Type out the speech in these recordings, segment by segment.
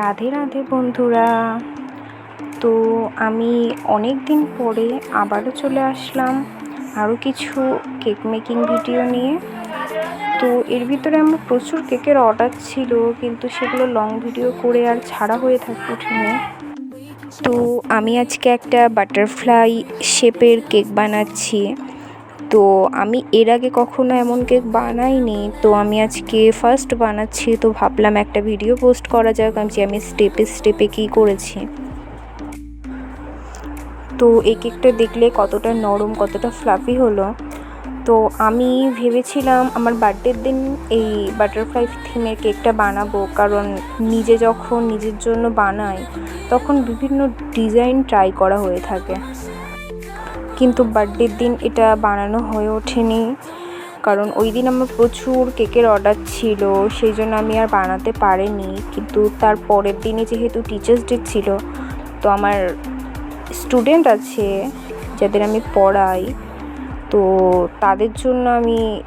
রাধে রাধে বন্ধুরা। তো আমি অনেক দিন পরে আবারও চলে আসলাম আরও কিছু কেক মেকিং ভিডিও নিয়ে। তো এর ভিতরে আমার প্রচুর কেকের অর্ডার ছিল, কিন্তু সেগুলো লং ভিডিও করে আর ছাড়া হয়ে থাকে ওঠেনি তো আমি আজকে একটা বাটারফ্লাই শেপের কেক বানাচ্ছি। তো আমি এর আগে কখনো এমন কেক বানাইনি। তো আমি আজকে ফার্স্ট বানাচ্ছি, তো ভাবলাম একটা ভিডিও পোস্ট করা যাক, আমি যে আমি স্টেপে স্টেপে কী করেছি। তো এই কেকটা দেখলে কতটা নরম, কতটা ফ্লাফি হলো। তো আমি ভেবেছিলাম আমার বার্থডের দিন এই বাটারফ্লাই থিমের কেকটা বানাবো, কারণ নিজে যখন নিজের জন্য বানাই, তখন বিভিন্ন ডিজাইন ট্রাই করা হয়ে থাকে। কিন্তু বার্থডের দিন এটা বানানো হয়ে ওঠেনি। কারণ ওই দিন আমার প্রচুর কেকের অর্ডার ছিল, সেই জন্য আমি আর বানাতে পারিনি। কিন্তু তার পরের দিনে যেহেতু টিচার্স ডে ছিল, তো আমার স্টুডেন্ট আছে যাদের আমি পড়াই, তো তাদের জন্য আমি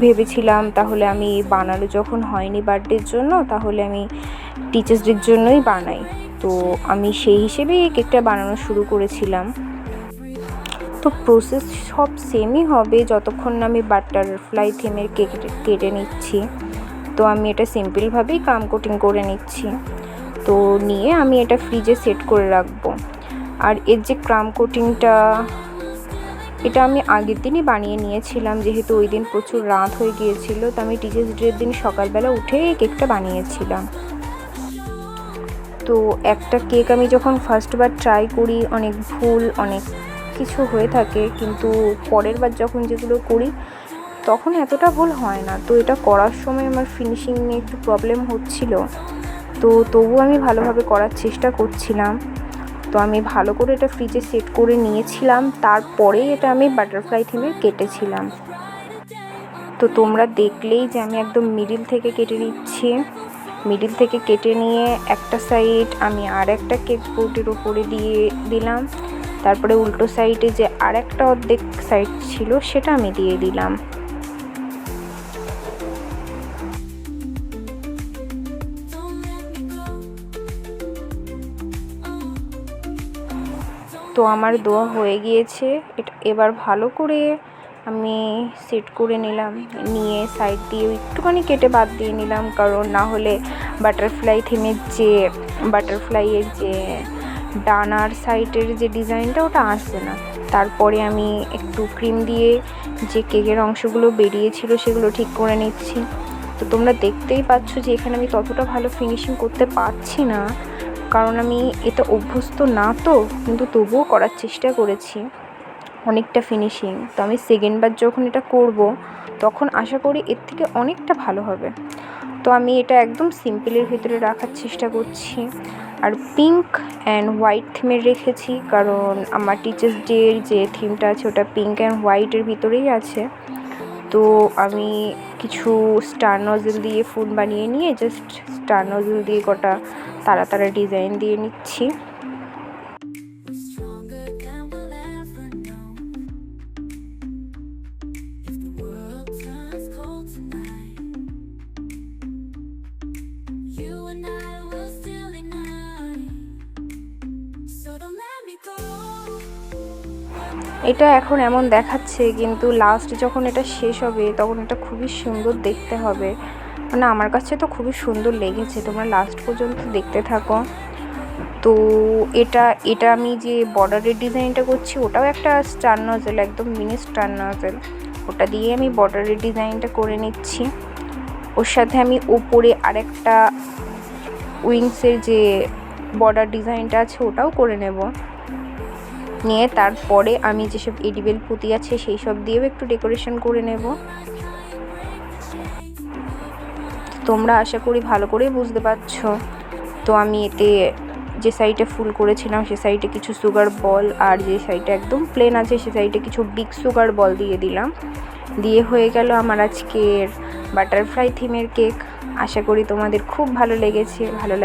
ভেবেছিলাম তাহলে আমি বানানো যখন হয়নি বার্থডের জন্য, তাহলে আমি টিচার্স ডের জন্যই বানাই। তো আমি সেই হিসেবেই কেকটা বানানো শুরু করেছিলাম। তো প্রসেস সব সেমই হবে যতক্ষণ না আমি বাটারফ্লাই থিমের কেক কেটে নিচ্ছি। তো আমি এটা সিম্পলভাবেই কাম কোটিং করে নিচ্ছি। তো নিয়ে আমি এটা ফ্রিজে সেট করে রাখব। আর এর যে ক্রাম কোটিংটা এটা আমি আগের দিনই বানিয়ে নিয়েছিলাম, যেহেতু ওই দিন প্রচুর রাত হয়ে গিয়েছিল, তো আমি টিচার্স ডের দিন সকালবেলা উঠে এই কেকটা বানিয়েছিলাম। তো একটা কেক আমি যখন ফার্স্টবার ট্রাই করি, অনেক ভুল, অনেক কিছু হয়ে থাকে, কিন্তু পরের বার যখন যেগুলো করি, তখন এতটা ভুল হয় না। তো এটা করার সময় আমার ফিনিশিং নিয়ে একটু প্রবলেম হচ্ছিল। তো তবু আমি ভালোভাবে করার চেষ্টা করছিলাম। তো আমি ভালো করে এটা ফ্রিজে সেট করে নিয়েছিলাম। তারপরেই এটা আমি বাটারফ্লাই থিমে কেটেছিলাম। তো তোমরা দেখলেই যে আমি একদম মিডিল থেকে কেটে নিচ্ছি। মিডিল থেকে কেটে নিয়ে একটা সাইড আমি আর একটা কেক বোর্ডের ওপরে দিয়ে দিলাম। তারপরে উল্টো সাইডে যে আর একটা অর্ধেক সাইড ছিল, সেটা আমি দিয়ে দিলাম। তো আমার দোয়া হয়ে গিয়েছে। এটা এবার ভালো করে আমি সেট করে নিলাম, নিয়ে সাইড দিয়ে একটুখানি কেটে বাদ দিয়ে নিলাম, কারণ না হলে বাটারফ্লাই থিমের যে, বাটারফ্লাইয়ের যে ডানার সাইডের যে ডিজাইনটা, ওটা আসবে না। তারপরে আমি একটু ক্রিম দিয়ে যে কেকের অংশগুলো বেরিয়েছিল, সেগুলো ঠিক করে নিচ্ছি। তো তোমরা দেখতেই পাচ্ছ যে এখানে আমি ততটা ভালো ফিনিশিং করতে পারছি না, কারণ আমি এটা অভ্যস্ত না তো, কিন্তু তবুও করার চেষ্টা করেছি অনেকটা ফিনিশিং তো আমি সেকেন্ডবার যখন এটা করব, তখন আশা করি এর থেকে অনেকটা ভালো হবে। তো আমি এটা একদম সিম্পলের ভিতরে রাখার চেষ্টা করছি। আর পিঙ্ক অ্যান্ড হোয়াইট থিমের রেখেছি, কারণ আমার টিচার্স ডের যে থিমটা আছে, ওটা পিঙ্ক অ্যান্ড হোয়াইটের ভিতরেই আছে। তো আমি কিছু স্টার নজেল দিয়ে ফুল বানিয়ে নিয়ে জাস্ট স্টার নজেল দিয়ে কটা তারা তারা ডিজাইন দিয়ে নিচ্ছি। এটা এখন এমন দেখাচ্ছে, কিন্তু লাস্ট যখন এটা শেষ হবে, তখন এটা খুবই সুন্দর দেখতে হবে। মানে আমার কাছে তো খুবই সুন্দর লেগেছে, তোমরা লাস্ট পর্যন্ত দেখতে থাকো। তো এটা এটা আমি যে বর্ডারের ডিজাইনটা করছি, ওটাও একটা স্টার নজেল একদম মিনি স্টার নজেল ওটা দিয়ে আমি বর্ডারের ডিজাইনটা করে নিচ্ছি। ওর সাথে আমি ওপরে আরেকটা উইংসের যে বর্ডার ডিজাইনটা আছে, ওটাও করে নেব। নিয়ে তারপরে আমি যেসব এডিবেল পুঁতি আছে সেই সব দিয়েও একটু ডেকোরেশন করে নেব। তোমরা আশা করি ভালো করেই বুঝতে পারছ। তো আমি এতে যে সাইডে ফুল করেছিলাম সে সাইডে কিছু সুগার বল আর যে সাইডে একদম প্লেন আছে সে সাইডে কিছু বিগ সুগার বল দিয়ে দিলাম। দিয়ে হয়ে গেল আমার আজকের বাটারফ্লাই থিমের কেক আশা করি তোমাদের খুব ভালো লেগেছে, ভালো